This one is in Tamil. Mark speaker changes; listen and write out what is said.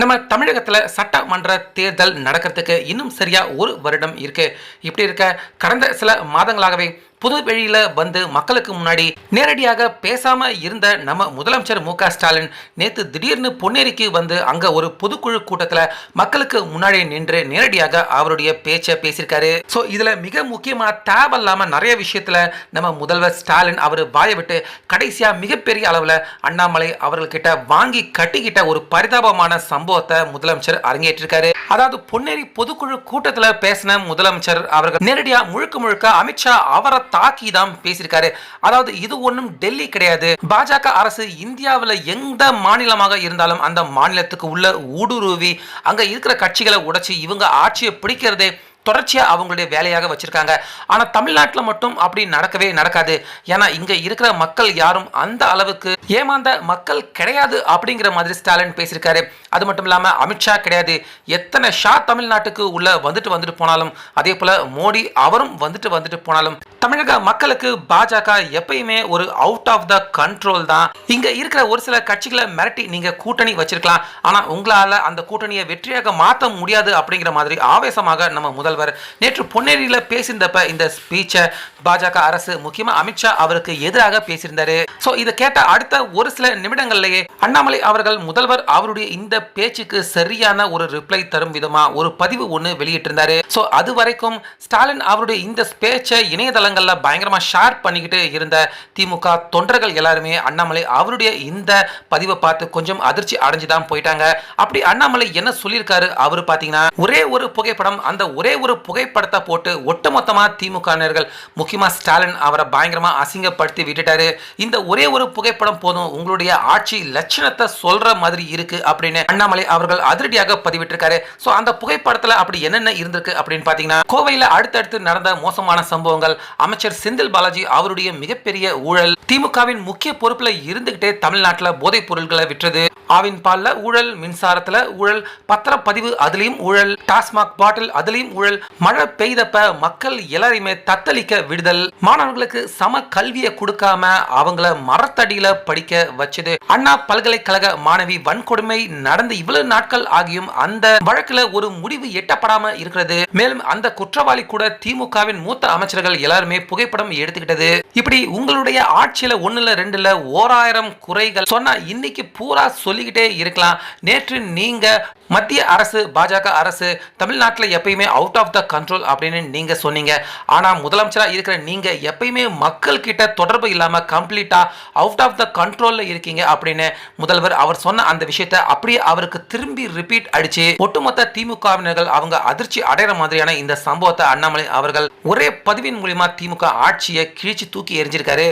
Speaker 1: நம்ம தமிழகத்தில் சட்டமன்ற தேர்தல் நடக்கிறதுக்கு இன்னும் சரியா ஒரு வருடம் இருக்கு. இப்படி இருக்க கடந்த சில மாதங்களாகவே புது வெளியில வந்து மக்களுக்கு முன்னாடி நேரடியாக பேசாம இருந்த நம்ம முதலமைச்சர் மு ஸ்டாலின் நேத்து திடீர்னு பொன்னேரிக்கு வந்து அங்க ஒரு பொதுக்குழு கூட்டத்துல மக்களுக்கு முன்னாடி நின்று நேரடியாக அவருடைய பேச்சை பேசியிருக்காரு. ஸோ இதுல மிக முக்கியமா தேவையில்லாம நிறைய விஷயத்துல நம்ம முதல்வர் ஸ்டாலின் அவர் வாய விட்டு கடைசியா மிகப்பெரிய அளவுல அண்ணாமலை அவர்கள்கிட்ட வாங்கி கட்டிக்கிட்ட ஒரு பரிதாபமான சம்பவத்தை முதலமைச்சர் அரங்கேற்றிருக்காரு. அதாவது பொன்னேரி பொதுக்குழு கூட்டத்துல பேசின முதலமைச்சர் அவர்கள் நேரடியா முழுக்க முழுக்க அமித்ஷா அவரை தாக்கி தான் பேசியிருக்காரு. அதாவது இது ஒன்றும் டெல்லி கிடையாது. பாஜக அரசு இந்தியாவில் எந்த மாநிலமாக இருந்தாலும் அந்த மாநிலத்துக்கு உள்ள ஊடுருவி அங்க இருக்கிற கட்சிகளை உடைச்சி இவங்க ஆட்சியை பிடிக்கிறதே தொடர்ச்சியாக அவங்களுடைய வேலையாக வச்சுருக்காங்க. ஆனால் தமிழ்நாட்டில் மட்டும் அப்படி நடக்கவே நடக்காது. ஏன்னா இங்கே இருக்கிற மக்கள் யாரும் அந்த அளவுக்கு ஏமாந்த மக்கள் கிடையாது அப்படிங்கிற மாதிரி ஸ்டாலின் பேசியிருக்காரு. அது மட்டும் இல்லாமல் அமித்ஷா கிடையாது. எத்தனை ஷா தமிழ்நாட்டுக்கு உள்ள வந்துட்டு வந்துட்டு போனாலும் அதே போல் மோடி அவரும் வந்துட்டு வந்துட்டு போனாலும் தமிழக மக்களுக்கு பாஜக எப்பயுமே ஒரு அவுட் ஆஃப் த கண்ட்ரோல் தான். இங்கே இருக்கிற ஒரு சில கட்சிகளை மிரட்டி நீங்க கூட்டணி வச்சிருக்கலாம். ஆனா உங்களால் அந்த கூட்டணியை வெற்றியாக மாற்ற முடியாது அப்படிங்கிற மாதிரி ஆவேசமாக நம்ம முதல் முதல்வர் நேற்று பொன்னேரியில பேசியிருந்தப்ப இந்த ஸ்பீச்சை பாஜக அரசு முக்கியமா அமித்ஷா அவருக்கு எதிராக பேசியிருந்தாரு. ஸோ இதை கேட்ட அடுத்த ஒரு சில நிமிடங்கள்லேயே அண்ணாமலை அவர்கள் முதல்வர் அவருடைய இந்த பேச்சுக்கு சரியான ஒரு ரிப்ளை தரும் விதமா ஒரு பதிவு ஒன்று வெளியிட்டிருந்தாரு. ஸோ அது வரைக்கும் ஸ்டாலின் அவருடைய இந்த பேச்சை இணையதளங்களில் பயங்கரமாக ஷேர் பண்ணிக்கிட்டு இருந்த திமுக தொண்டர்கள் எல்லாருமே அண்ணாமலை அவருடைய இந்த பதிவை பார்த்து கொஞ்சம் அதிர்ச்சி அடைஞ்சு தான் போயிட்டாங்க. அப்படி அண்ணாமலை என்ன சொல்லியிருக்காரு? அவர் பார்த்தீங்கன்னா ஒரே ஒரு புகைப்படம் அந்த ஒரே ஒரு புகைப்படத்தை போட்டு ஒட்டுமொத்தமாக திமுகவினர்கள் முக்கியமா ஸ்டாலின் அவரை பயங்கரமா அசிங்கப்படுத்தி விட்டுட்டாரு. இந்த ஒரே ஒரு புகைப்படம் போதும் உங்களுடைய ஆட்சி லட்சணத்தை சொல்ற மாதிரி இருக்கு அப்படின்னு அண்ணாமலை அவர்கள் அதிரடியாக பதிவிட்டிருக்காரு. சோ அந்த புகைப்படத்துல அப்படி என்னென்ன இருந்திருக்கு அப்படின்னு பாத்தீங்கன்னா கோவையில அடுத்தடுத்து நடந்த மோசமான சம்பவங்கள் அமைச்சர் செந்தில் பாலாஜி அவருடைய மிகப்பெரிய ஊழல் திமுகவின் முக்கிய பொறுப்புல இருந்துகிட்டே தமிழ்நாட்டில் போதைப் பொருட்களை விற்றது ஆவின் பாலில் ஊழல் மின்சாரத்துல ஊழல் பத்திரப்பதிவு அதுலேயும் ஊழல் டாஸ்மாக் பாட்டில் அதுலயும் ஊழல் மழை பெய்தப்ப மக்கள் எல்லாரையுமே தத்தளிக்க விடுதல். மாணவர்களுக்கு சம கல்வியை கொடுக்காம அவங்கள மரத்தடியில படிக்க வச்சது. அண்ணா பல்கலைக்கழக மாணவி வன்கொடுமை நடந்து இவ்வளவு நாட்கள் ஆகியும் அந்த வழக்குல ஒரு முடிவு எட்டப்படாம இருக்கிறது. மேலும் அந்த குற்றவாளி கூட திமுகவின் மூத்த அமைச்சர்கள் எல்லாருமே புகைப்படம் எடுத்துக்கிட்டது. இப்படி உங்களுடைய ஆட்சியில ஒண்ணுல ரெண்டுல ஓராயிரம் குறைகள் சொன்னா இன்னைக்கு பூரா சொல்லிக்கிட்டே இருக்கலாம். நேற்று நீங்க மத்திய அரசு பாஜக அரசு தமிழ்நாட்டில் எப்பயுமே அவுட் ஆஃப் த கண்ட்ரோல் அப்படின்னு நீங்க சொன்னீங்க. ஆனா முதலமைச்சரா இருக்கிற நீங்க எப்பயுமே மக்கள் கிட்ட தொடர்பு இல்லாம கம்ப்ளீட்டா அவுட் ஆஃப் த கண்ட்ரோலில் இருக்கீங்க அப்படின்னு முதல்வர் அவர் சொன்ன அந்த விஷயத்தை அப்படியே அவருக்கு திரும்பி ரிப்பீட் அடிச்சு ஒட்டுமொத்த திமுகவினர்கள் அவங்க அதிர்ச்சி அடைகிற மாதிரியான இந்த சம்பவத்தை அண்ணாமலை அவர்கள் ஒரே பதிவின் மூலியமா திமுக ஆட்சியை கிழிச்சு தூக்கி எரிஞ்சிருக்காரு